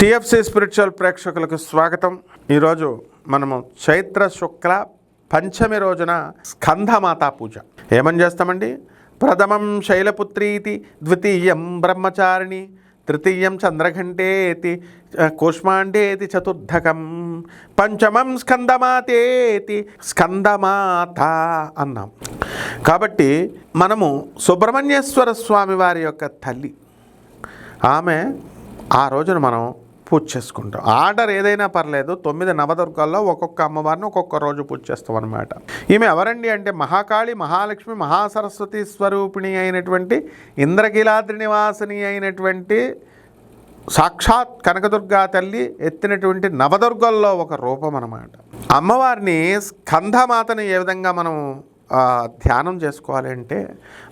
TFC spiritual ప్రేక్షకులకు స్వాగతం. ఈరోజు మనము చైత్ర శుక్ల పంచమి రోజున స్కంధమాతా పూజ. ఏమని చేస్తామండి? ప్రథమం శైలపుత్రీతి ద్వితీయం బ్రహ్మచారిణి తృతీయం చంద్రఘంటేతి ఇది కూష్మాండేతి చతుర్థకం పంచమం స్కందమాతేతి స్కందమాత అన్నాం. కాబట్టి మనము సుబ్రహ్మణ్యేశ్వర స్వామి వారి యొక్క తల్లి. ఆమె ఆ రోజున మనం పూజ చేసుకుంటాం. ఆర్డర్ ఏదైనా పర్లేదు తొమ్మిది నవదుర్గాల్లో ఒక్కొక్క అమ్మవారిని ఒక్కొక్క రోజు పూజ చేస్తాం అనమాట ఈమె ఎవరండి అంటే మహాకాళి మహాలక్ష్మి మహాసరస్వతి స్వరూపిణి అయినటువంటి ఇంద్రకీలాద్రి నివాసిని అయినటువంటి సాక్షాత్ కనకదుర్గా తల్లి ఎత్తినటువంటి నవదుర్గల్లో ఒక రూపం అన్నమాట అమ్మవారిని స్కంధమాతని ఏ విధంగా మనం ధ్యానం చేసుకోవాలి అంటే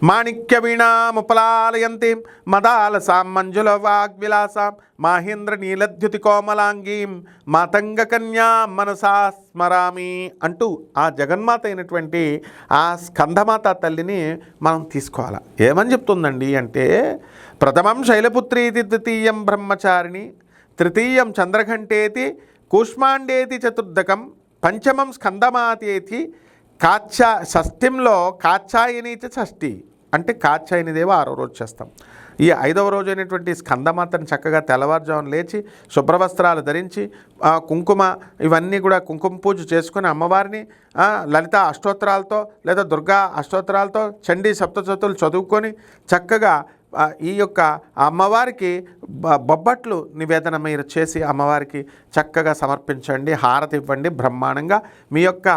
మాణిక్య వీణాముపలాలయంతి మదాలసాం మంజుల వాగ్విలాసాం మాహేంద్ర నీలద్యుతి కోమలాంగీం మాతంగ కన్యా మనసా స్మరామి అంటూ ఆ జగన్మాత అయినటువంటి ఆ స్కంధమాత తల్లిని మనం తీసుకోవాలి. ఏమని చెప్తుందండి అంటే ప్రథమం శైలపుత్రీతి ద్వితీయం బ్రహ్మచారిణి తృతీయం చంద్రఘంటేతి కూష్మాండేతి చతుర్దకం పంచమం స్కందమాతేతి కాచ్చా షష్ఠింలో కాచ్చాయనీచ షష్ఠి. అంటే కాచ్చాయనిదేవో ఆరో రోజు చేస్తాం ఈ ఐదవ రోజు అయినటువంటి స్కందమాతను చక్కగా తెల్లవారుజామున లేచి శుభ్రవస్త్రాలు ధరించి కుంకుమ ఇవన్నీ కూడా కుంకుమ పూజ చేసుకుని అమ్మవారిని లలిత అష్టోత్తరాలతో లేదా దుర్గా అష్టోత్తరాలతో చండీ సప్తచతులు చదువుకొని చక్కగా ఈ యొక్క అమ్మవారికి బొబ్బట్లు నివేదన మీరు చేసి అమ్మవారికి చక్కగా సమర్పించండి హారతి ఇవ్వండి బ్రహ్మాండంగా మీ యొక్క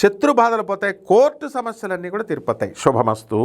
శత్రు బాధలు పోతాయి కోర్టు సమస్యలన్నీ కూడా తీరిపోతాయి. శుభమస్తు.